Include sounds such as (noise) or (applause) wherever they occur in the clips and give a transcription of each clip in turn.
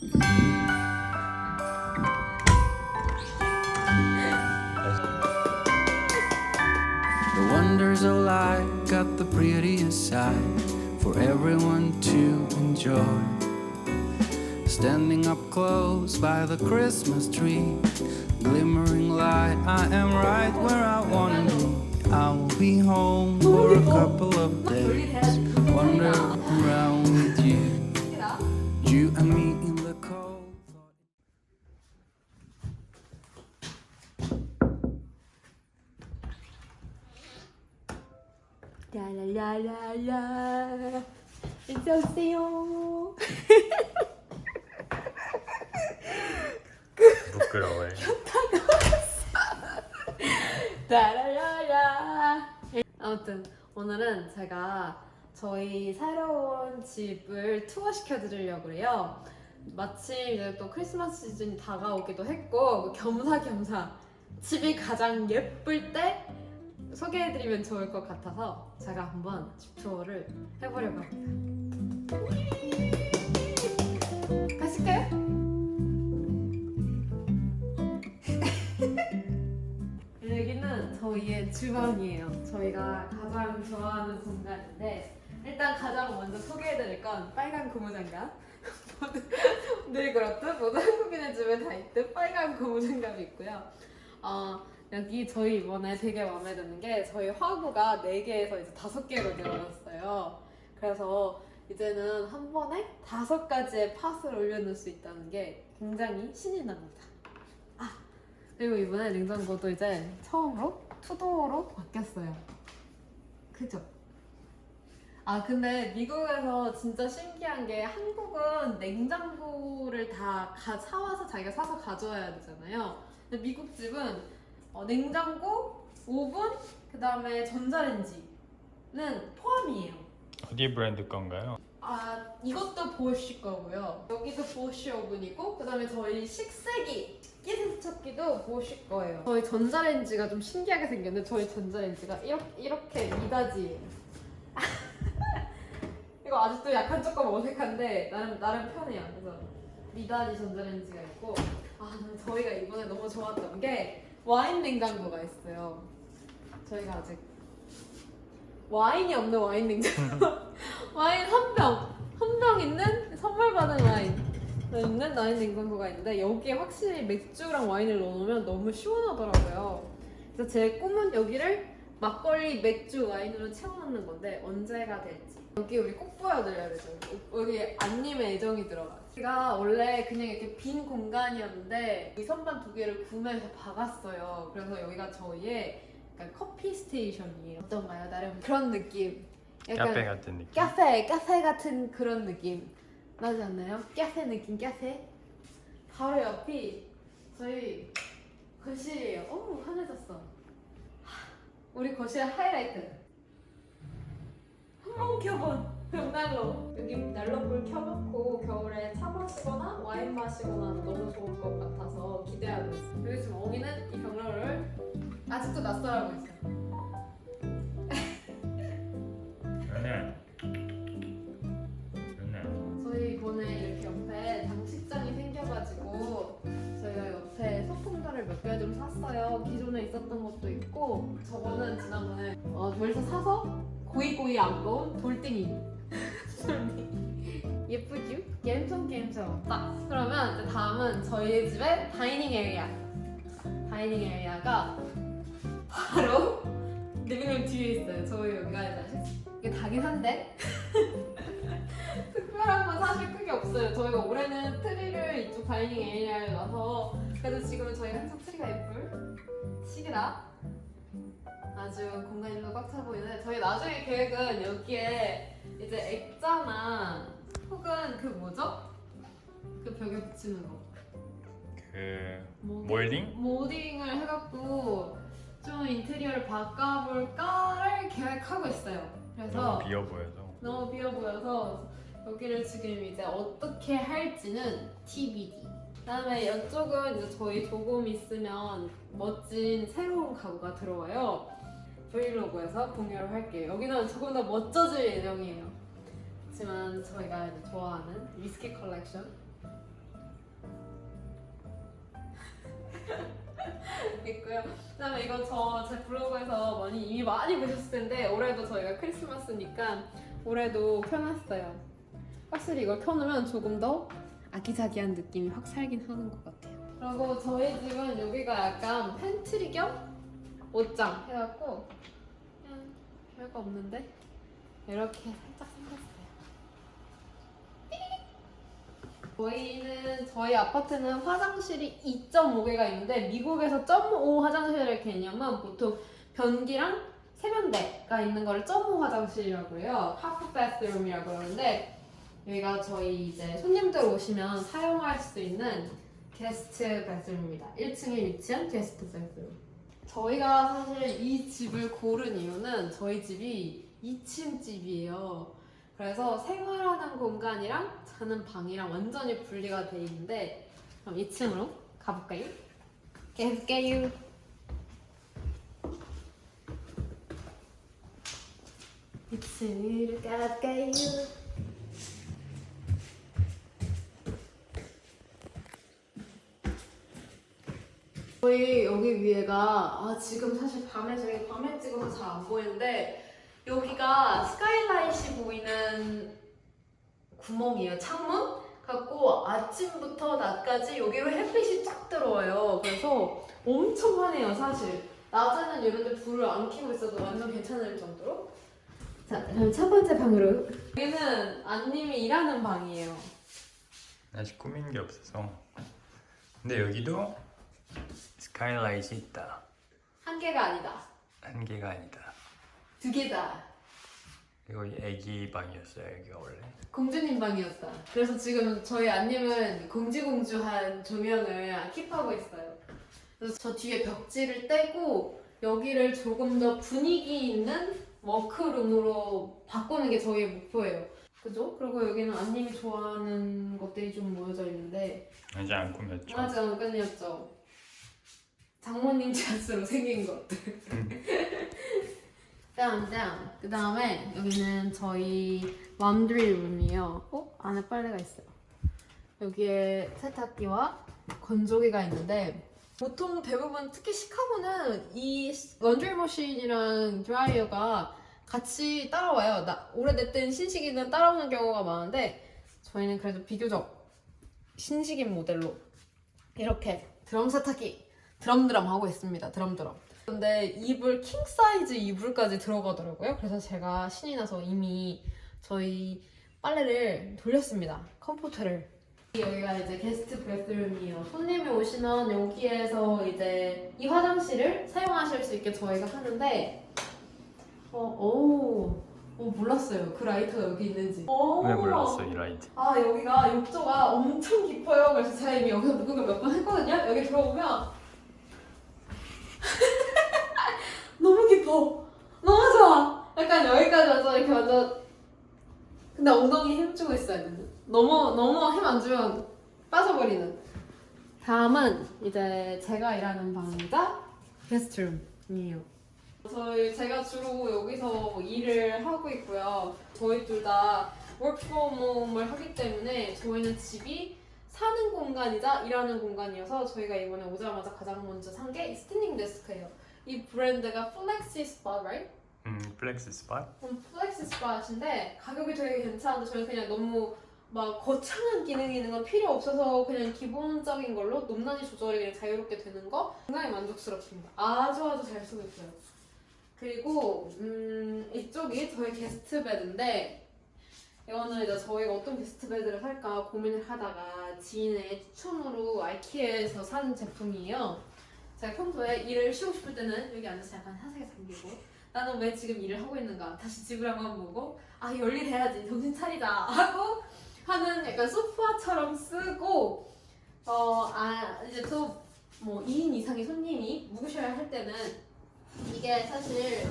The wonders of life got the prettiest side for everyone to enjoy. Standing up close by the Christmas tree, glimmering light, I am right where I wanna be. I will be home for a couple of days, wander around with you, you and me 라라라라라 이제 오세요. 부끄러워요. 라라라라. 아무튼 오늘은 제가 저희 새로운 집을 투어 시켜드리려고 해요. 마침 이제 또 크리스마스 시즌이 다가오기도 했고 겸사겸사 집이 가장 예쁠 때 소개해드리면 좋을 것 같아서 제가 한번 집 투어를 해보려고 합니다 가실까요? (laughs) 여기는 저희의 주방이에요. 저희가 가장 좋아하는 공간인데 일단 가장 먼저 소개해드릴 건 빨간 고무장갑. (laughs) 늘 그렇듯 모든 한국인의 집에 다 있듯 빨간 고무장갑이 있고요. 어, 여기 저희 이번에 되게 마음에 드는 게 저희 화구가 4개에서 이제 5개로 늘어났어요. 그래서 이제는 한 번에 다섯 가지의 팥을 올려놓을 수 있다는 게 굉장히 신이 납니다. 그리고 이번에 냉장고도 이제 처음으로 투도어로 바뀌었어요. 그죠? 아 근데 미국에서 진짜 신기한 게 한국은 냉장고를 다 가, 사와서 자기가 사서 가져와야 되잖아요. 근데 미국 집은 어, 냉장고, 오븐, 그 다음에 전자레인지는 포함이에요. 어디 브랜드 건가요? 아 이것도 보쉬 거고요. 여기도 보쉬 오븐이고 그다음에 저희 식세기 식기 세척기도 보쉬 거예요. 저희 전자레인지가 좀 신기하게 생겼는데 저희 전자레인지가 이렇게 이렇게 미닫이에요. (laughs) 이거 아직도 약간 조금 어색한데 나름 나름 편해요. 그래서 미닫이 전자레인지가 있고 아 저희가 이번에 너무 좋았던 게 와인 냉장고가 있어요. 저희가 아직 와인이 없는 와인 냉장고. (laughs) 와인 한 병, 한 병 있는 선물 받은 와인 있는 와인 냉장고가 있는데 여기에 확실히 맥주랑 와인을 넣어놓으면 너무 시원하더라고요. 그래서 제 꿈은 여기를 막걸리, 맥주, 와인으로 채워넣는 건데 언제가 될지 여기 우리 꼭 보여드려야 되죠. 여기 안님의 애정이 들어가. 제가 원래 그냥 이렇게 빈 공간이었는데 이 선반 두 개를 구매해서 박았어요. 그래서 여기가 저희의 약간 커피 스테이션이에요. 어떤가요? 나름 그런 느낌. 약간 카페 같은 느낌. 카페, 카페 같은 그런 느낌 나지 않나요? 카페 느낌, 카페. 바로 옆이 저희 거실이에요. 어우, 환해졌어. 하, 우리 거실 하이라이트. 한번 켜본 벽난로. 여기 난로불 켜놓고 겨울에 차 마시거나 와인 마시거나 너무 좋을 것 같아서 기대하고 있어요. 여기 지금 엉이는 이 벽난로를 아직도 낯설하고 있어요. 연애. 연애. 저희 이번에 이렇게 옆에 장식장이 생겨가지고 저희가 옆에 소품들을 몇 개 좀 샀어요. 기존에 있었던 것도 있고 저거는 지난번에 어, 저기서 사서 고이고이 안 먹은 돌덩이. 돌덩이. 예쁘죠? 갬성 갬성. 딱 그러면 이제 다음은 저희 집의 다이닝 에리아. 다이닝 에리아가 바로 (laughs) 리빙룸 뒤에 있어요. 저희 여기가 이제 식- 이게 다긴 한데 (laughs) 특별한 건 사실 크게 없어요. 저희가 올해는 트리를 이쪽 다이닝 에리아에 놔서 그래도 지금은 저희가 항상 트리가 예쁠 시기다. 아주 공간이 꽉차 보이는데 저희 나중에 계획은 여기에 이제 액자나 혹은 그 뭐죠? 그 벽에 붙이는 거. 그? 몰딩? 모딩을 해갖고 좀 인테리어를 바꿔볼까를 계획하고 있어요. 그래서 너무 비어 보여서. 너무 비어 보여서 여기를 지금 이제 어떻게 할지는 TBD. 그다음에 이쪽은 이제 저희 조금 있으면 멋진 새로운 가구가 들어와요. 브이로그에서 공유를 할게요. 여기는 조금 더 멋져질 예정이에요. 그렇지만 저희가 이제 좋아하는 위스키 컬렉션 (laughs) 있고요. 그다음에 이거 저 제 블로그에서 많이 이미 많이 보셨을 텐데 올해도 저희가 크리스마스니까 올해도 켜놨어요. 확실히 이걸 켜놓으면 조금 더 아기자기한 느낌이 확 살긴 하는 것 같아요. 그리고 저희 집은 여기가 약간 팬트리 겸 옷장 해갖고 그냥 별거 없는데 이렇게 살짝 생겼어요. 저희는 저희 아파트는 화장실이 2.5개가 있는데 미국에서 0.5 화장실의 개념은 보통 변기랑 세면대가 있는 거를 0.5 화장실이라고 해요. 하프 바스룸이라고 그러는데 여기가 저희 이제 손님들 오시면 사용할 수 있는 게스트 바스룸입니다. 1층에 위치한 게스트 바스룸. 저희가 사실 이 집을 고른 이유는 저희 집이 2층 집이에요. 그래서 생활하는 공간이랑 자는 방이랑 완전히 분리가 돼 있는데 그럼 2층으로 가볼까요? 가볼까요? 이층으로 가볼까요? 저희 여기 위에가 아 지금 사실 밤에 저희 밤에 찍어서 잘 안 보이는데 여기가 스카이라이트 보이는 구멍이에요. 창문? 갖고 아침부터 낮까지 여기로 햇빛이 쫙 들어와요. 그래서 엄청 환해요 사실. 낮에는 이런데 불을 안 켜고 있어도 완전 괜찮을 정도로. 자 그럼 첫 번째 방으로. 여기는 안님이 일하는 방이에요. 아직 꾸민 게 없어서. 근데 여기도 스카이라이트 있다. 한 개가 아니다. 한 개가 아니다. 두 개다 이거 애기 방이었어요. 여기가 원래. 공주님 방이었다. 그래서 지금 저희 안님은 공주공주한 조명을 킵하고 있어요. 그래서 저 뒤에 벽지를 떼고 여기를 조금 더 분위기 있는 워크룸으로 바꾸는 게 저희의 목표예요. 그죠? 그리고 여기는 안님이 좋아하는 것들이 좀 모여져 있는데 아직 안 꾸몄죠. 아직 안 끝냈죠. 장모님 (laughs) 자스로 생긴 것들. (laughs) 짱, 짱. 그 다음에 여기는 저희 맘드리 룸이에요. 어? 안에 빨래가 있어요. 여기에 세탁기와 건조기가 있는데 보통 대부분 특히 시카고는 이 런드리 머신이랑 드라이어가 같이 따라와요. 나 오래됐든 신식이든 따라오는 경우가 많은데 저희는 그래도 비교적 신식인 모델로 이렇게 드럼 세탁기 드럼드럼 하고 있습니다. 드럼드럼. 근데 이불 킹 사이즈 이불까지 들어가더라고요. 그래서 제가 신이 나서 이미 저희 빨래를 돌렸습니다. 컴포터를. 여기가 이제 게스트 베드룸이에요. 손님이 오시면 여기에서 이제 이 화장실을 사용하실 수 있게 저희가 하는데 어, 오, 오 몰랐어요. 그 라이터가 여기 있는지. 오. 왜 몰랐어 이 라이트? 아 여기가 욕조가 엄청 깊어요. 그래서 제가 이미 여기서 목욕을 몇 번 했거든요. 여기 들어보면 너무 깊어. 너무 좋아. 약간 여기까지 와서 이렇게 완전 근데 엉덩이 힘주고 있어야 되는. 너무 너무 힘 안 주면 빠져버리는. 다음은 이제 제가 일하는 방이자 게스트룸이에요. 저희 제가 주로 여기서 일을 하고 있고요. 저희 둘다 home을 하기 때문에 저희는 집이 사는 공간이자 일하는 공간이어서 저희가 이번에 오자마자 가장 먼저 산 게 스탠딩 데스크예요. 이 브랜드가 플렉시 스팟, right? 음 플렉스 스팟? 음, 플렉시 스팟인데 가격이 되게 괜찮은데 저는 그냥 너무 막 거창한 기능이 있는 건 필요 없어서 그냥 기본적인 걸로 높낮이 조절이 그냥 자유롭게 되는 거 굉장히 만족스럽습니다. 아주 아주 잘 쓰고 있어요. 그리고 음, 이쪽이 저희 게스트 베드인데 이거는 이제 저희가 어떤 게스트 베드를 살까 고민을 하다가 지인의 추천으로 아이키에서 산 제품이에요. 제가 평소에 일을 쉬고 싶을 때는 여기 앉아서 약간 사색에 잠기고 나는 왜 지금 일을 하고 있는가 다시 집을 한번 보고 아 열일 해야지 정신 차리자 하고 하는 약간 소파처럼 쓰고 어 아 이제 또 뭐 2인 이상의 손님이 묵으셔야 할 때는 이게 사실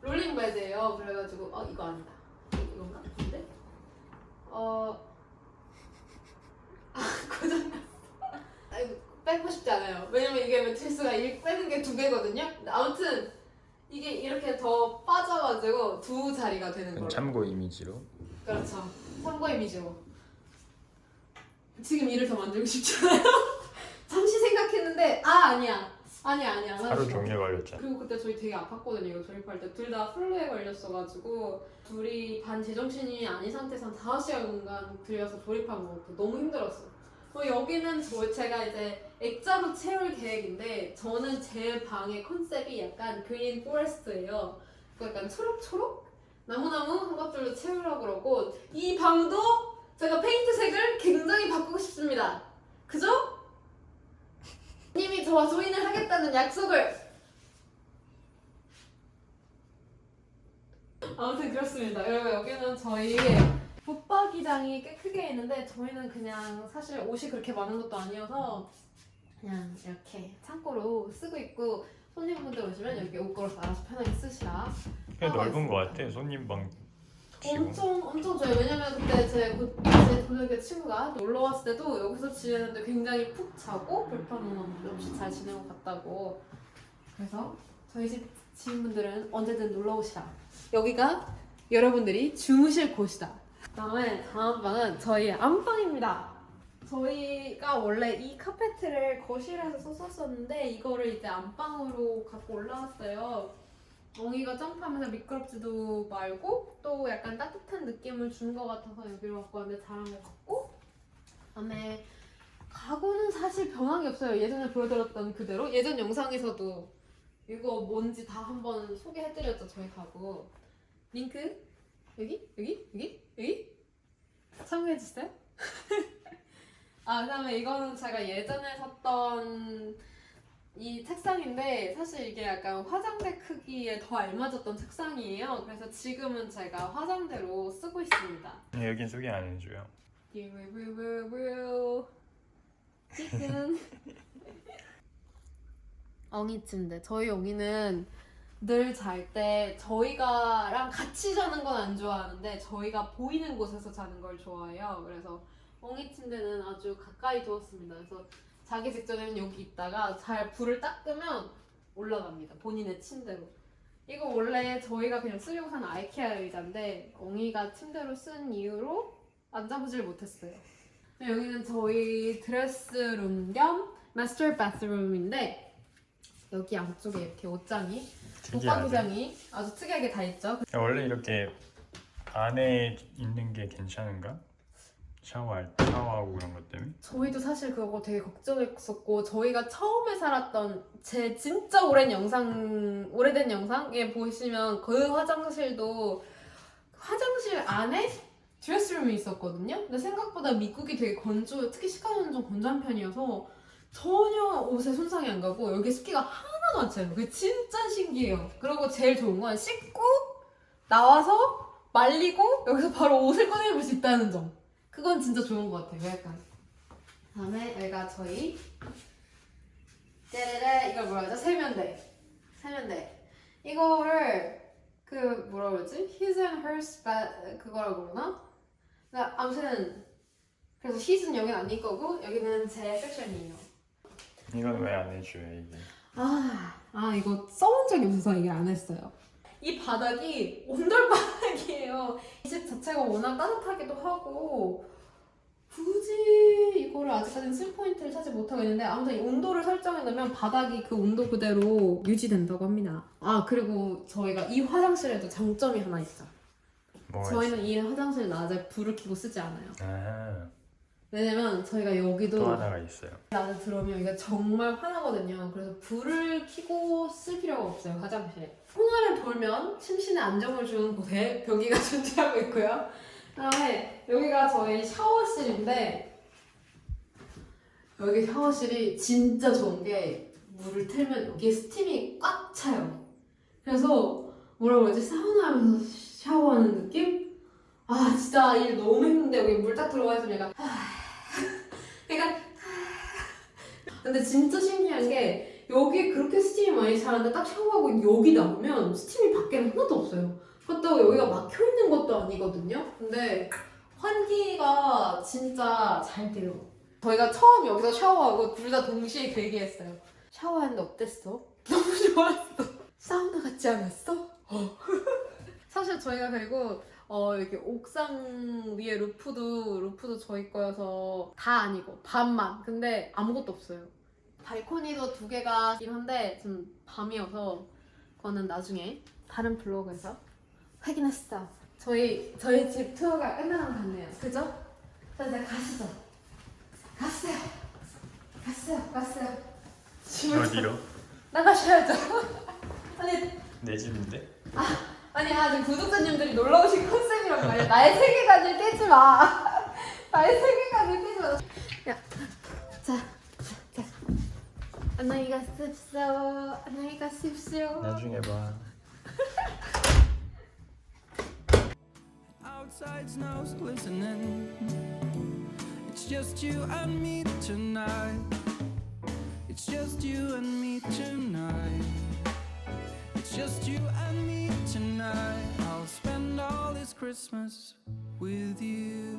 롤링 베드예요. 그래가지고 어 이거 아니다. 이건가? 근데? 어 아, (laughs) 아 이거 빼고 싶지 않아요 왜냐면 이게 매트리스가 이 빼는 게 두 개거든요 근데 아무튼 이게 이렇게 더 빠져가지고 두 자리가 되는 거예요 참고 이미지로. 그렇죠. 참고 이미지로. 지금 일을 더 만들고 싶잖아요. (laughs) 잠시 생각했는데 아 아니야. 아니 아니 안 하루. 종일 걸렸잖아. 그리고 그때 저희 되게 아팠거든요. 이거 조립할 때 둘 다 플루에 걸렸어가지고 둘이 반 제정신이 아닌 상태에서 한 5시간간 들려서 조립한 거 너무 힘들었어. 어, 여기는 저 제가 이제 액자로 채울 계획인데 저는 제 방의 컨셉이 약간 그린 포레스트예요. 그 약간 초록초록 나무나무 한 것들로 채우려고 그러고 이 방도 제가 페인트색을 굉장히 바꾸고 싶습니다. 그죠? 님이 저와 조인을 하겠다는 약속을 아무튼 그렇습니다. 여러분 여기는 저희 붙박이장이 꽤 크게 있는데 저희는 그냥 사실 옷이 그렇게 많은 것도 아니어서 그냥 이렇게 창고로 쓰고 있고 손님분들 오시면 여기 옷 걸어 알아서 편하게 쓰시라. 꽤 아, 넓은 거 같아. 손님 방 치고. 엄청 엄청 좋아요. 왜냐면 그때 제, 고, 제 고등학교 친구가 놀러 왔을 때도 여기서 지내는데 굉장히 푹 자고 불편함 없이 잘 지내고 갔다고. 그래서 저희 집 지인분들은 언제든 놀러 오시라. 여기가 여러분들이 주무실 곳이다. 그다음에 다음 방은 저희 안방입니다. 저희가 원래 이 카페트를 거실에서 썼었는데 이거를 이제 안방으로 갖고 올라왔어요. 엉이가 점프하면서 미끄럽지도 말고 또 약간 따뜻한 느낌을 주는 것 같아서 여기로 갖고 왔는데 잘한 것 같고. 그다음에 가구는 사실 변한 게 없어요. 예전에 보여드렸던 그대로. 예전 영상에서도 이거 뭔지 다 한번 소개해드렸죠 저희 가구. 링크? 여기? 여기? 여기? 여기? 참고해주세요. (laughs) 아 그다음에 이거는 제가 예전에 샀던 이 책상인데 사실 이게 약간 화장대 크기에 더 알맞았던 책상이에요. 그래서 지금은 제가 화장대로 쓰고 있습니다. 네, 여긴 소개 안 해줘요. 뷰뷰뷰뷰 지금 (laughs) 엉이 침대. 저희 엉이는 늘 잘 때 저희가랑 같이 자는 건 안 좋아하는데 저희가 보이는 곳에서 자는 걸 좋아해요. 그래서 엉이 침대는 아주 가까이 두었습니다. 그래서 자기 직전에는 여기 있다가 잘 불을 딱 끄면 올라갑니다. 본인의 침대로. 이거 원래 저희가 그냥 쓰려고 산 아이케아 의자인데 엉이가 침대로 쓴 이유로 앉아보질 못했어요. 여기는 저희 드레스룸 겸 마스터 바스룸인데 여기 양쪽에 이렇게 옷장이. 옷가구장이 아주 특이하게 다 있죠. 야, 원래 이렇게 안에 있는 게 괜찮은가? 샤워할 때 샤워하고 그런 것 때문에? 저희도 사실 그거 되게 걱정했었고 저희가 처음에 살았던 제 진짜 오랜 영상 오래된 영상에 보시면 그 화장실도 화장실 안에 드레스룸이 있었거든요. 근데 생각보다 미국이 되게 건조, 특히 시카고는 좀 건조한 편이어서 전혀 옷에 손상이 안 가고 여기 습기가 하나도 안 차요. 그게 진짜 신기해요. 그리고 제일 좋은 건 씻고 나와서 말리고 여기서 바로 옷을 꺼내볼 수 있다는 점. 그건 진짜 좋은 것 같아요. 약간. 다음에 여기가 저희 짜라라 이걸 뭐라 하죠? 세면대. 세면대. 이거를 그 뭐라 그러지? His and hers 그거라고 그러나? 나 아무튼 그래서 his은 여기는 아닐 거고 여기는 제 섹션이에요. 이건 왜 안 해줘요 이게? 아, 아 이거 써본 적이 없어서 이게 안 했어요. 이 바닥이 온돌 바닥 이에요. 이 집 자체가 워낙 따뜻하기도 하고 굳이 이거를 아직까지는 쓸 포인트를 찾지 못하고 있는데 아무튼 이 온도를 설정해 놓으면 바닥이 그 온도 그대로 유지된다고 합니다. 아 그리고 저희가 이 화장실에도 장점이 하나 있죠. 저희는 이 화장실 낮에 불을 켜고 쓰지 않아요. 아, 왜냐면 저희가 여기도 또 하나가 있어요. 낮에 들어오면 이게 정말 환하거든요. 그래서 불을 켜고 쓸 필요가 없어요, 화장실에. 통화를 돌면 심신의 안정을 주는 곳에 벽이가 (laughs) 존재하고 있고요. 그다음에 여기가 저희 샤워실인데 여기 샤워실이 진짜 좋은 게 물을 틀면 여기에 스팀이 꽉 차요. 그래서 뭐라 그러지? 사우나 하면서 샤워하는 느낌? 아 진짜 일 너무 힘든데 여기 물 딱 들어가 있으면 약간 그러니까 근데 진짜 신기한 게 여기 그렇게 스팀이 많이 차는데 딱 샤워하고 여기 나오면 스팀이 밖에는 하나도 없어요. 그렇다고 여기가 막혀 있는 것도 아니거든요. 근데 환기가 진짜 잘 돼요. 저희가 처음 여기서 샤워하고 둘 다 동시에 그 얘기했어요. 샤워하는데 어땠어? (laughs) 너무 좋았어. 사우나 같지 않았어? 어. (laughs) 사실 저희가 그리고 어 이렇게 옥상 위에 루프도 루프도 저희 거여서 다 아니고 반만 근데 아무것도 없어요 발코니도 두 개가 있긴 한데 좀 밤이어서 그거는 나중에 다른 블로그에서 확인했어. 저희 저희 집 투어가 끝나는 것 같네요. 그죠? 자 이제 가시죠. 갔어요. 갔어요. 갔어요. 집을 어디로? 나가셔야죠. (laughs) 아니 내 집인데? 아니 아직 구독자님들이 놀러 오신 컨셉이란 말이야. 나의 세계관을 깨지 마. 나의 세계관을 깨지 마. 야, 자, 자, 안녕히 가십시오. 안녕히 가십시오. 나중에 봐. Outside snow's glistening. It's just you and me tonight. It's just you and me tonight. It's just you and me tonight. I'll spend all this Christmas with you.